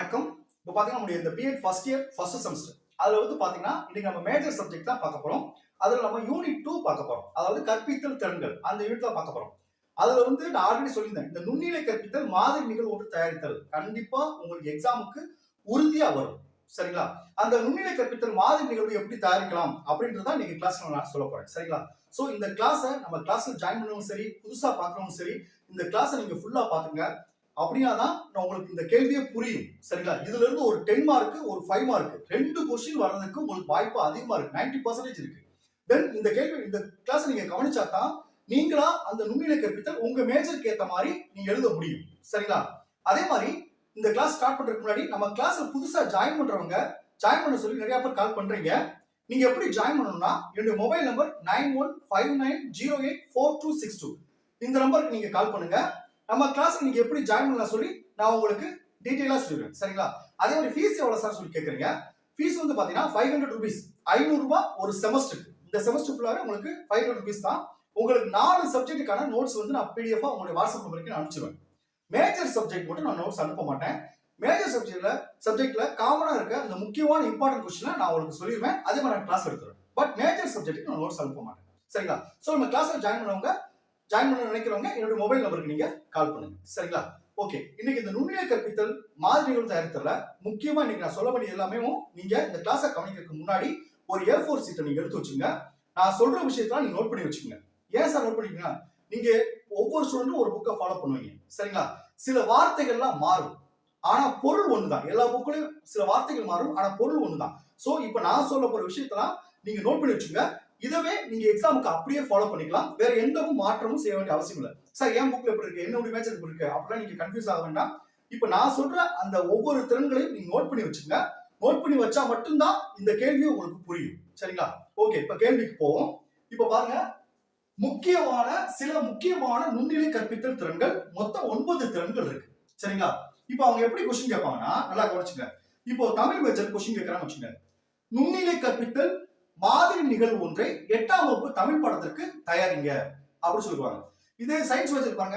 வணக்கம். இப்போ பார்த்தீங்கன்னா நம்முடைய இந்த B Ed first year first semester அதில் வந்து பார்த்தீங்கன்னா இன்னைக்கு நம்ம மேஜர் சப்ஜெக்ட் தான் பார்க்க போகிறோம் அதில் நம்ம யூனிட் டூ பார்க்க போகிறோம் அதாவது கற்பித்தல் திறன்கள். அந்த யூனிட் தான் பார்க்க போகிறோம் அதில் வந்து நான் ஆல்ரெடி சொல்லியிருந்தேன் இந்த நுண்ணிலை கற்பித்தல் மாதிரி நிகழ்வு ஒன்று தயாரித்தல். கண்டிப்பாக உங்களுக்கு எக்ஸாமுக்கு உறுதியாக வரும். சரிங்களா? அந்த நுண்ணிலை கற்பித்தல் மாதிரி நிகழ்வு எப்படி தயாரிக்கலாம் அப்படின்றத இன்னைக்கு கிளாஸ் நான் சொல்ல போறேன். சரிங்களா? ஸோ இந்த கிளாஸை நம்ம கிளாஸில் ஜாயின் பண்ணவும் சரி புதுசாக பார்க்கணும் சரி இந்த கிளாஸை நீங்கள் ஃபுல்லாக பார்த்துங்க அப்படின்னா தான் நான் உங்களுக்கு இந்த கேள்வியே புரியும். சரிங்களா? இதுல இருந்து ஒரு டென் மார்க் ஒரு ஃபைவ் மார்க் ரெண்டு கொஸ்டின் வர்றதுக்கு உங்களுக்கு வாய்ப்பு அதிகமா இருக்கு. நைன்டி பர்சன்டேஜ் இருக்கு. தென் இந்த கேள்வி இந்த கிளாஸ் நீங்க கவனிச்சா தான் நீங்களா அந்த நுண்ணிலை கற்பித்தல் உங்க மேஜருக்கு ஏத்த மாதிரி நீங்க எழுத முடியும். சரிங்களா? அதே மாதிரி இந்த கிளாஸ் ஸ்டார்ட் பண்றதுக்கு முன்னாடி நம்ம கிளாஸ்ல புதுசா ஜாயின் பண்றவங்க ஜாயின் பண்ண சொல்லி நிறைய பேர் கால் பண்றீங்க. நீங்க எப்படி ஜாயின் பண்ணணும்னா என்னுடைய mobile number nine one five nine zero eight four two six two இந்த நம்பருக்கு நீங்க கால் பண்ணுங்க. நம்ம கிளாஸ் நீங்க எப்படி ஜாயின் பண்ணலாம் சொல்லி நான் உங்களுக்கு டீட்டெயிலா சொல்லிடுறேன். சரிங்களா? அதே மாதிரி ஃபீஸ் எவ்வளவு சார் சொல்லி கேக்குறீங்க? ஃபீஸ் வந்து பாத்தீங்கன்னா ஃபைவ் ஹண்ட்ரட் ருபீஸ் ஐநூறு ரூபாய் ஒரு செமஸ்டருக்கு இந்த செமஸ்டர் ஃபுல்லாவே உங்களுக்கு ஃபைவ் ஹண்ட்ரட் ருபீஸ் தான். உங்களுக்கு நாலு சப்ஜெக்ட்டுக்கான நோட்ஸ் வந்து நான் பிடிஎஃப் உங்களுடைய வாட்ஸ்அப் நம்பருக்கு நான் அனுப்பிச்சிருவேன். மேஜர் சப்ஜெக்ட் மட்டும் நான் நோட்ஸ் அனுப்ப மாட்டேன். மேஜர் சப்ஜெக்ட்ல சப்ஜெக்ட்ல காமனா இருக்க அந்த முக்கியமான இம்பார்ட்டன்ட் கொஸ்டின் நான் உங்களுக்கு சொல்லிடுவேன். அதே மாதிரி நான் கிளாஸ் எடுத்துருவேன். பட் மேஜர் சப்ஜெக்ட்டுக்கு நான் நோட்ஸ் அனுப்ப மாட்டேன். சரிங்களா? ஸோ நம்ம கிளாஸ்ல ஜாயின் பண்ணவங்க ஜாயின் பண்ண நினைக்கிறவங்க என்னோட மொபைல் நம்பருக்கு நீங்க கால் பண்ணுங்க. சரிங்களா? ஓகே இன்னைக்கு இந்த நுண்ணிலை கற்பித்தல் மாதிரிகள் தயாரித்தல முக்கியமா இன்னைக்கு நான் சொல்ல வேண்டிய எல்லாமே நீங்க இந்த கிளாஸை கவனிக்கிறதுக்கு முன்னாடி ஒரு ஏர் ஃபோர் சீட்டை நீங்க எடுத்து வச்சுங்க. நான் சொல்ற விஷயத்தெல்லாம் நீங்க நோட் பண்ணி வச்சுங்க ஏன் சார் நோட் பண்ணிக்கீங்கன்னா நீங்க ஒவ்வொரு ஸ்டூடெண்ட்டும் ஒரு புக்கை ஃபாலோ பண்ணுவீங்க. சரிங்களா? சில வார்த்தைகள்லாம் மாறும். ஆனா பொருள் ஒண்ணுதான். எல்லா புக்குலயும் சில வார்த்தைகள் மாறும். ஆனா பொருள் ஒண்ணுதான். சோ இப்போ நான் சொல்ல போற விஷயத்தெல்லாம் நீங்க நோட் பண்ணி வச்சுங்க. இதவே நீங்க எக்ஸாமுக்கு அப்படியே ஃபாலோ பண்ணிக்கலாம். வேற எந்த மாற்றமும் செய்ய வேண்டிய அவசியம் இல்லை. சார் என் புக்ல எப்படி இருக்கு? என்னுடைய மேட்ச் எப்படி இருக்கு? அப்படிலாம் நீங்க கன்ஃபியூஸ் ஆக வேண்டாம். இப்போ நான் சொல்ற அந்த ஒவ்வொரு திறன்களையும் நீங்க நோட் பண்ணி வச்சுங்க. நோட் பண்ணி வச்சா மட்டும்தான் இந்த கேள்வி உங்களுக்கு புரியும். சரிங்களா? ஓகே இப்ப கேள்விக்கு போவோம். இப்போ பாருங்க. முக்கியமான சில முக்கியமான நுண்ணிலை கற்பித்தல் திறன்கள் மொத்தம் ஒன்பது திறன்கள் இருக்கு. சரிங்களா? இப்போ அவங்க எப்படி கொஸ்டின் கேட்பாங்கன்னா நல்லா கவனிச்சுங்க. இப்போ தமிழ் மேஜர் கொஸ்டின் கேட்கறான்னு வச்சுங்க. நுண்ணிலை கற்பித்தல் மாதிரி நிகழ்வு ஒன்றை எட்டாம் வகுப்பு தமிழ் பாடத்திற்கு தயாரிங்க அப்படின்னு சொல்லுவாங்க இதே சயின்ஸ் வச்சிருப்பாங்க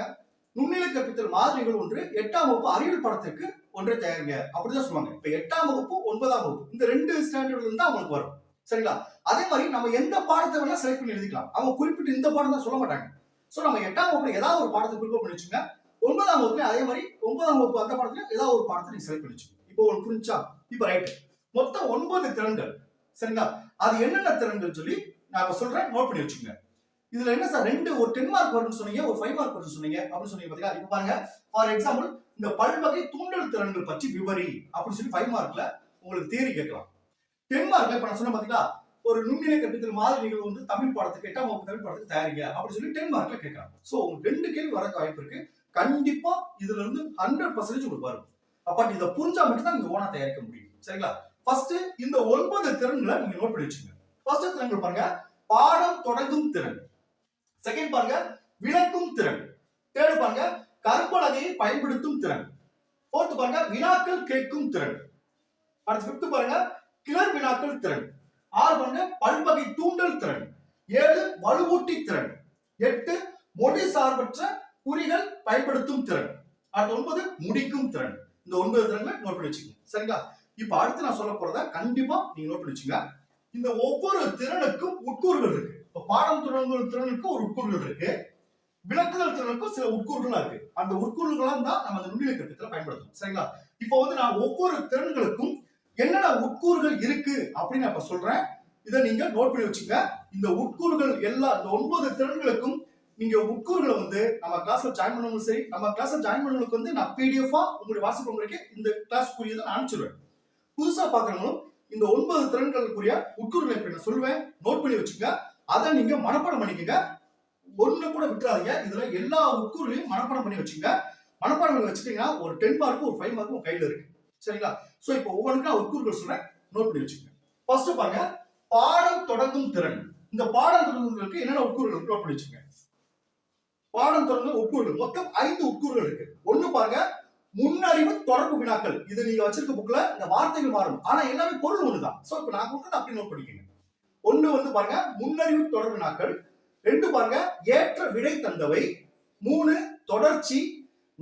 நுண்ணிலை கற்பித்தல் மாதிரி நிகழ்வு ஒன்று எட்டாம் வகுப்பு அறிவியல் பாடத்திற்கு ஒன்றை தயாரிங்க அப்படிதான் சொல்லுவாங்க. இப்ப எட்டாம் வகுப்பு ஒன்பதாம் வகுப்பு இந்த ரெண்டு ஸ்டாண்டர்ட்ல இருந்து அவங்களுக்கு வரும். சரிங்களா? அதே மாதிரி நம்ம எந்த பாடத்தை வேணா செலக்ட் பண்ணி எழுதிக்கலாம். அவங்க குறிப்பிட்டு இந்த பாடம் தான் சொல்ல மாட்டாங்க. சோ நம்ம எட்டாம் வகுப்புல ஏதாவது ஒரு பாடத்தை குறிப்பிட்டு பண்ணி வச்சுங்க ஒன்பதாம் வகுப்புல அதே மாதிரி ஒன்பதாம் வகுப்பு அந்த பாடத்துல ஏதாவது ஒரு பாடத்தை நீங்க செலக்ட் பண்ணி வச்சுங்க இப்போ உங்களுக்கு புரிஞ்சா? இப்போ ரைட் மொத்தம் ஒன்பது திறன்கள். சரிங்களா? அது என்னென்ன திறன்கள் சொல்லி நான் இப்ப சொல்றேன். நோட் பண்ணி வச்சுக்கோங்க. இதுல என்ன சார்? ரெண்டு ஒரு டென் மார்க் வரும்னு சொன்னீங்க ஒரு ஃபைவ் மார்க் வரும்னு சொன்னீங்க அப்படின்னு சொன்னீங்க பாத்தீங்களா? இப்ப பாருங்க. ஃபார் எக்ஸாம்பிள் இந்த பல்வகை தூண்டல் திறன்கள் பற்றி விவரி அப்படின்னு சொல்லி ஃபைவ் மார்க்ல உங்களுக்கு தேரி கேட்கலாம். டென் மார்க்ல இப்ப நான் சொன்ன பாத்தீங்களா? ஒரு நுண்ணிலை கற்பித்தல் மாதிரி நிகழ்வு வந்து தமிழ் பாடத்துக்கு எட்டாம் வகுப்பு தமிழ் பாடத்துக்கு தயாரிங்க அப்படின்னு சொல்லி டென் மார்க்ல கேட்கலாம். சோ உங்களுக்கு ரெண்டு கேள்வி வர வாய்ப்பு இருக்கு. கண்டிப்பா இதுல இருந்து ஹண்ட்ரட் பர்சன்டேஜ் உங்களுக்கு வரும். பட் இதை புரிஞ்சா மட்டும் தான் நீங்க ஓனா தயாரிக்க முடியும். சரிங்களா? ஃபர்ஸ்ட் இந்த ஒன்பது திறன்களை நீங்க நோட் பண்ணி வச்சுங்க ஃபர்ஸ்ட் திறன்கள் பாருங்க. பாடம் தொடங்கும் திறன். செகண்ட் பாருங்க. விளக்கும் திறன். தேர்ட் பாருங்க. கற்பலகையை பயன்படுத்தும் திறன். ஃபோர்த் பாருங்க. வினாக்கள் கேட்கும் திறன். அடுத்து ஃபிஃப்த் பாருங்க. கிளர் வினாக்கள் திறன். ஆறு பாருங்க. பல்வகை தூண்டல் திறன். ஏழு வலுவூட்டி திறன். எட்டு மொழி சார்பற்ற குறிகள் பயன்படுத்தும் திறன். அடுத்து ஒன்பது முடிக்கும் திறன். இந்த ஒன்பது திறன்களை நோட் பண்ணி வச்சுக்கோங்க. சரிங்களா? இப்ப அடுத்து நான் சொல்ல போறத கண்டிப்பா நீங்க நோட் பண்ணி வச்சுங்க. இந்த ஒவ்வொரு திறனுக்கும் உட்கூறுகள் இருக்கு. இப்ப பாடம் தொடங்குற திறனுக்கு ஒரு உட்கூறுகள் இருக்கு. விளக்குதல் திறனுக்கும் சில உட்கூறுகளா இருக்கு. அந்த உட்கூறுகளா தான் நம்ம அந்த நுண்ணிலை கற்பித்தல பயன்படுத்தணும் சரிங்களா? இப்போ வந்து நான் ஒவ்வொரு திறன்களுக்கும் என்னென்ன உட்கூறுகள் இருக்கு அப்படின்னு நான் சொல்றேன். இதை நீங்க நோட் பண்ணி வச்சுங்க. இந்த உட்கூறுகள் எல்லா இந்த ஒன்பது திறன்களுக்கும் நீங்க உட்கூறுகளை வந்து நம்ம கிளாஸ்ல ஜாயின் பண்ணவங்களும் சரி நம்ம கிளாஸ்ல ஜாயின் பண்ணவங்களுக்கு வந்து நான் பிடிஎஃபா உங்களுடைய வாட்ஸ்அப் நம்பருக்கு இந்த கிளாஸ் குறியதை நான் அனுப்பிச்சிடுவேன். புதுசா பாக்குறவங்களும் இந்த ஒன்பது திறன்களுக்குரிய உட்கூறுகளை இப்ப நான் சொல்லுவேன். நோட் பண்ணி வச்சுங்க அதை நீங்க மனப்பாடம் பண்ணிக்கங்க. ஒண்ணு கூட விட்டுறாதீங்க. இதுல எல்லா உட்கூறுகளையும் மனப்பாடம் பண்ணி வச்சுங்க மனப்பாடம் பண்ணி வச்சுட்டீங்கன்னா ஒரு டென் மார்க் ஒரு ஃபைவ் மார்க் உங்க கையில இருக்கு. சரிங்களா? சோ இப்போ ஒவ்வொன்றுக்கும் நான் உட்கூறுகள் சொல்றேன். நோட் பண்ணி வச்சுங்க ஃபர்ஸ்ட் பாருங்க. பாடம் தொடங்கும் திறன். இந்த பாடம் தொடங்குவதற்கு என்னென்ன உட்கூறுகள் நோட் பண்ணி வச்சுங்க பாடம் தொடங்கும் உட்கூறுகள். மொத்தம் ஐந்து உட்கூறுகள் இருக்கு. ஒண்ணு பாருங்க. முன்னறிவு தொடர்பு வினாக்கள். இது நீங்க வச்சிருக்க புக்ல இந்த வார்த்தைகள் மாறும். ஆனா எல்லாமே பொருள் ஒண்ணுதான். சோ இப்ப நான் கொடுத்தது அப்படி நோட் பண்ணிக்கங்க. ஒண்ணு வந்து பாருங்க முன்னறிவு தொடர்பு வினாக்கள். ரெண்டு பாருங்க ஏற்ற விடை தந்தவை. மூணு தொடர்ச்சி.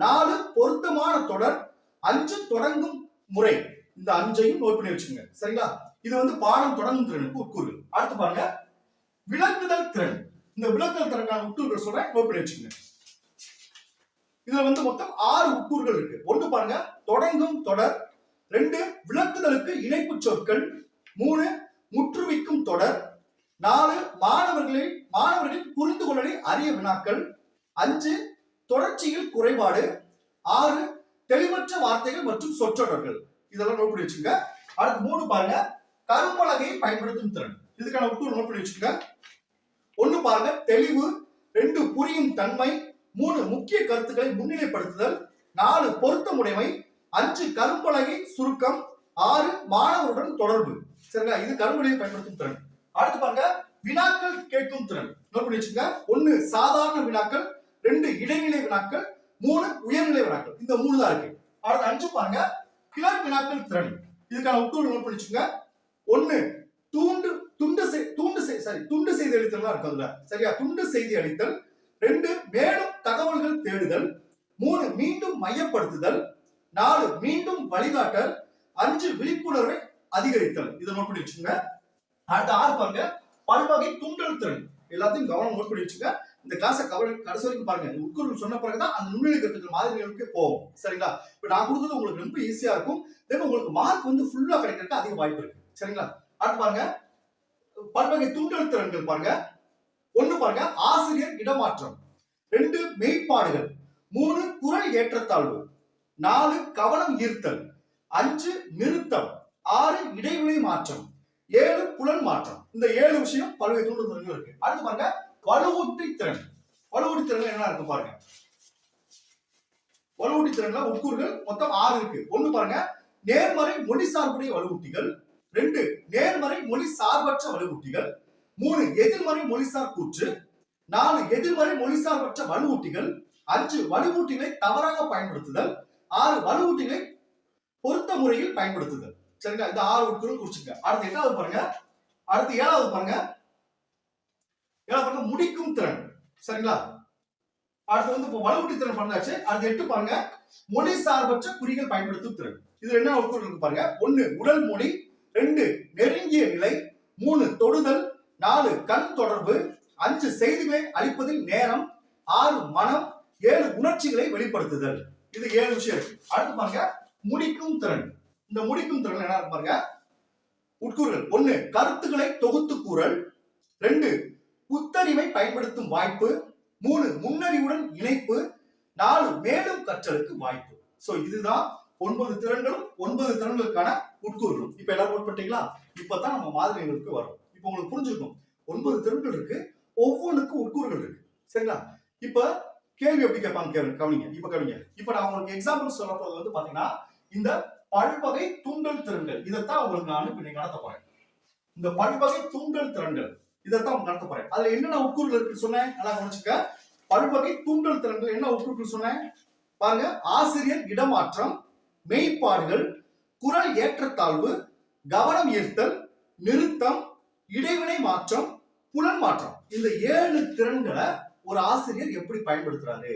நாலு பொருத்தமான தொடர். அஞ்சு தொடங்கும் முறை. இந்த அஞ்சையும் நோட் பண்ணி வச்சுங்க சரிங்களா? இது வந்து பாடம் தொடங்கும் திறனுக்கு உட்கூறு. அடுத்து பாருங்க விளக்குதல் திறன். இந்த விளக்குதல் திறனுக்கான உட்கூறுகள் சொல்றேன் நோட் பண்ணி வச்சுங்க இதுல வந்து மொத்தம் ஆறு உட்கூறுகள் இருக்கு. ஒன்று பாருங்க தொடங்கும் தொடர். ரெண்டு விளக்குதலுக்கு இணைப்பு சொற்கள். மூணு முற்றுவிக்கும் தொடர். நாலு மாணவர்களை மாணவர்களின் புரிந்து கொள்ளலை அரிய வினாக்கள். அஞ்சு தொடர்ச்சியில் குறைபாடு. ஆறு தெளிவற்ற வார்த்தைகள் மற்றும் சொற்றொடர்கள். இதெல்லாம் நோட் பண்ணி வச்சுங்க அடுத்து மூணு பாருங்க கரும்பலகையை பயன்படுத்தும் திறன். இதுக்கான உட்கூறு நோட் பண்ணி வச்சுங்க ஒண்ணு பாருங்க தெளிவு. ரெண்டு புரியும் தன்மை. மூணு முக்கிய கருத்துக்களை முன்னிலைப்படுத்துதல் நாலு பொருத்தமுடைமை அஞ்சு கரும்பலகை சுருக்கம் ஆறு மாணவருடன் தொடர்பு. சரிங்களா? இது கரும்பலகையை பயன்படுத்தும் திறன். அடுத்து பாருங்க வினாக்கள் கேட்கும் திறன். நோட் பண்ணி வச்சுங்க ஒண்ணு சாதாரண வினாக்கள் ரெண்டு இடைநிலை வினாக்கள் மூணு உயர்நிலை வினாக்கள். இந்த மூணு தான் இருக்கு. அடுத்து அஞ்சு பாருங்க கிளர் வினாக்கள் திறன். இதுக்கான உட்கூறு நோட் பண்ணி வச்சுங்க தூண்டு துண்டு செய்- தூண்டு செய்- சாரி துண்டு செய்தி அளித்தல் தான் இருக்கு அதுல சரியா? துண்டு செய்தி அளித்தல் ரெண்டு மேலும் தகவல்கள் தேடுதல். மூணு மீண்டும் மையப்படுத்துதல். நாலு மீண்டும் வழிகாட்டல். அஞ்சு விழிப்புணர்வை அதிகரித்தல். இதை நோட் பண்ணி வச்சுங்க அடுத்த ஆறு பாருங்க. பல்வகை தூண்டல் திறன். எல்லாத்தையும் கவனம் நோட் பண்ணி வச்சுங்க இந்த கிளாஸை கவலை கடைசி வரைக்கும் பாருங்க. உட்கொள் சொன்ன பிறகுதான் அந்த நுண்ணிலை கருத்துக்கள் மாதிரிகளுக்கு போகும். சரிங்களா? இப்ப நான் கொடுத்தது உங்களுக்கு ரொம்ப ஈஸியா இருக்கும். தென் உங்களுக்கு மார்க் வந்து ஃபுல்லா கிடைக்கிறதுக்கு அதிக வாய்ப்பு இருக்கு. சரிங்களா? அடுத்து பாருங்க. பல்வகை தூண்டல் திறன்கள் பாருங்க. ஒண்ணு பாருங்க ஆசிரியர் இடமாற்றம். ரெண்டு மெய்ப்பாடுகள். மூணு குரல் ஏற்றத்தாழ்வு. நாலு கவனம் ஈர்த்தல். அஞ்சு நிறுத்தம். ஆறு இடைவெளி மாற்றம். ஏழு புலன் மாற்றம். இந்த ஏழு விஷயம் பல்வேறு தூண்டல் இருக்கு. அடுத்து பாருங்க வலுவூட்டி திறன். வலுவூட்டி திறன் என்ன இருக்கு பாருங்க? வலுவூட்டி திறன்ல உட்கூறுகள் மொத்தம் ஆறு இருக்கு. ஒண்ணு பாருங்க நேர்மறை மொழி சார்புடைய வலுவூட்டிகள். ரெண்டு நேர்மறை மொழி சார்பற்ற வலுவூட்டிகள். மூணு எதிர்மறை மொழிசார் கூற்று நாலு எதிர்மறை மொழிசார்பற்ற வலுவூட்டிகள் அஞ்சு வலுவூட்டிகளை தவறாக பயன்படுத்துதல் ஆறு வலுவூட்டிகளை பொருத்த முறையில் பயன்படுத்துதல். சரிங்களா? இந்த ஆறு உட்கூறு குறிச்சுங்க அடுத்து எட்டாவது பாருங்க. அடுத்து ஏழாவது பாருங்க. ஏழாவது பாருங்க. முடிக்கும் திறன். சரிங்களா? அடுத்து வந்து இப்போ வலுவூட்டி திறன் பண்ணாச்சு அடுத்து எட்டு பாருங்க. மொழி சார்பற்ற குறிகள் பயன்படுத்தும் திறன். இது என்ன உட்கூறு இருக்கு பாருங்க. ஒண்ணு உடல் மொழி ரெண்டு நெருங்கிய நிலை மூணு தொடுதல் நாலு கண் தொடர்பு. அஞ்சு செய்திகளை அளிப்பதில் நேரம். ஆறு மனம். ஏழு உணர்ச்சிகளை வெளிப்படுத்துதல். இது ஏழு விஷயம் அடுத்து பாருங்க முடிக்கும் திறன். இந்த முடிக்கும் திறன் என்ன பாருங்க? உட்கூறுகள் ஒண்ணு கருத்துக்களை தொகுத்து கூறல். ரெண்டு புத்தறிவை பயன்படுத்தும் வாய்ப்பு. மூணு முன்னறிவுடன் இணைப்பு. நாலு மேலும் கற்றலுக்கு வாய்ப்பு. சோ இதுதான் ஒன்பது திறன்களும் ஒன்பது திறன்களுக்கான உட்கூறுகளும் இப்ப எல்லாரும் நோட் பண்ணிட்டீங்களா? இப்பதான் நம்ம மாதிரிகளுக்கு வரும். இப்போ உங்களுக்கு புரிஞ்சிருக்கும். ஒன்பது திறன்கள் இருக்கு. ஒவ்வொன்றுக்கும் உட்கூறுகள் இருக்கு. சரிங்களா? இப்ப கேள்வி எப்படி கேட்பாங்க? கேளு- கவனிங்க. இப்ப கவனிங்க. இப்ப நான் உங்களுக்கு எக்ஸாம்பிள் சொல்ல போறது வந்து பாத்தீங்கன்னா இந்த பல்வகை தூண்டல் திறன்கள் இதைத்தான் உங்களுக்கு நான் இப்ப நீங்க நடத்த போறேன். இந்த பல்வகை தூண்டல் திறன்கள் இதைத்தான் உங்களுக்கு நடத்த போறேன். அதுல என்னென்ன உட்கூறுகள் இருக்கு சொன்னேன்? நல்லா கவனிச்சுக்க. பல்வகை தூண்டல் திறன்கள் என்ன உட்கூறுகள் சொன்னேன்? பாருங்க. ஆசிரியர் இடமாற்றம் மெய்ப்பாடுகள் குரல் ஏற்றத்தாழ்வு கவனம் ஈர்த்தல் நிறுத்தம் இடைவினை மாற்றம் புலன் மாற்றம். இந்த ஏழு திறன்களை ஒரு ஆசிரியர் எப்படி பயன்படுத்துறாரு?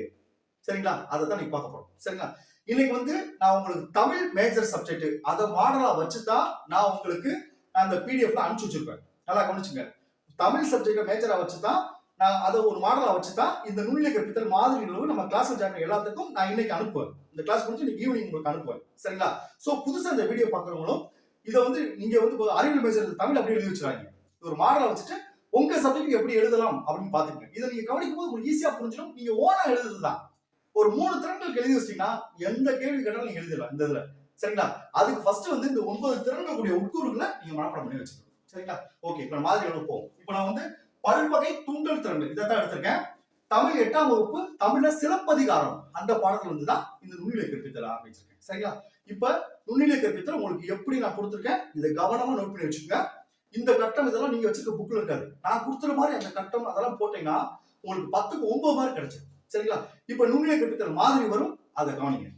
சரிங்களா? அதை தான் நீங்க பார்க்க போறோம். சரிங்களா? இன்னைக்கு வந்து நான் உங்களுக்கு தமிழ் மேஜர் சப்ஜெக்ட் அதை மாடலா வச்சு தான் நான் உங்களுக்கு நான் அந்த பிடிஎஃப்ல அனுப்பிச்சு வச்சிருப்பேன். நல்லா கவனிச்சுங்க. தமிழ் சப்ஜெக்ட மேஜரா வச்சு தான் நான் அதை ஒரு மாடலா வச்சு தான் இந்த நுண்ணிலை கற்பித்தல் மாதிரி நிலவு நம்ம கிளாஸ் ஜாயின் எல்லாத்துக்கும் நான் இன்னைக்கு அனுப்புவேன். இந்த கிளாஸ் முடிஞ்சு இன்னைக்கு ஈவினிங் உங்களுக்கு அனுப்புவேன். சரிங்களா? சோ புதுசா இந்த வீடியோ பார்க்குறவங்களும் இதை வந்து நீங்க வந்து அறிவியல் மேஜர் தமிழ் அப்படியே எழுதி வச்சுறாங்க ஒரு மாடலை வச்சுட்டு உங்க சப்ஜெக்ட் எப்படி எழுதலாம் அப்படின்னு பாத்துக்கங்க இதை நீங்க கவனிக்கும் போது உங்களுக்கு ஈஸியா புரிஞ்சிடும். நீங்க ஓனா எழுதுறது தான் ஒரு மூணு திறன்களுக்கு எழுதி வச்சிட்டீங்கன்னா எந்த கேள்வி கேட்டாலும் நீங்க எழுதிடலாம் இந்த இதுல. சரிங்களா? அதுக்கு ஃபர்ஸ்ட் வந்து இந்த ஒன்பது திறன்கள் கூடிய உட்கூறுகளை நீங்க மனப்பாடம் பண்ணி வச்சுக்கணும். சரிங்களா? ஓகே இப்ப மாதிரி எழுப்போம் இப்போ நான் வந்து பல்வகை தூண்டல் திறன்கள். இதை தான் எடுத்திருக்கேன். தமிழ் எட்டாம் வகுப்பு தமிழ்ல சிலப்பதிகாரம். அந்த பாடத்துல இருந்து தான் இந்த நுண்ணிலை கற்பித்தல் ஆரம்பிச்சிருக்கேன். சரிங்களா? இப்ப நுண்ணிலை கற்பித்தல் உங்களுக்கு எப்படி நான் கொடுத்துருக்கேன்? இதை கவனமா நோட் பண்ணி வச்சுக்கோங்க. இந்த கட்டம் இதெல்லாம் நீங்க வச்சிருக்க புக்ல இருக்காது. நான் கொடுத்துற மாதிரி அந்த கட்டம் அதெல்லாம் போட்டீங்கன்னா உங்களுக்கு பத்துக்கு ஒன்பது மார்க் கிடைச்சிடும் சரிங்களா? இப்ப நுண்ணிய கற்பித்தல் மாதிரி வரும். அதை கவனிங்க.